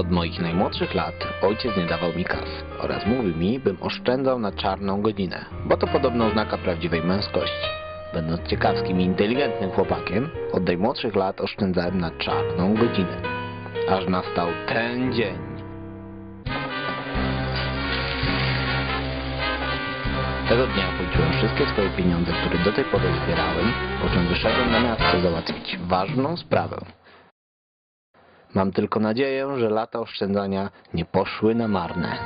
Od moich najmłodszych lat ojciec nie dawał mi kas oraz mówił mi, bym oszczędzał na czarną godzinę, bo to podobno oznaka prawdziwej męskości. Będąc ciekawskim i inteligentnym chłopakiem, od najmłodszych lat oszczędzałem na czarną godzinę. Aż nastał ten dzień. Tego dnia policzyłem wszystkie swoje pieniądze, które do tej pory zbierałem, po czym wyszedłem na miasto załatwić ważną sprawę. Mam tylko nadzieję, że lata oszczędzania nie poszły na marne.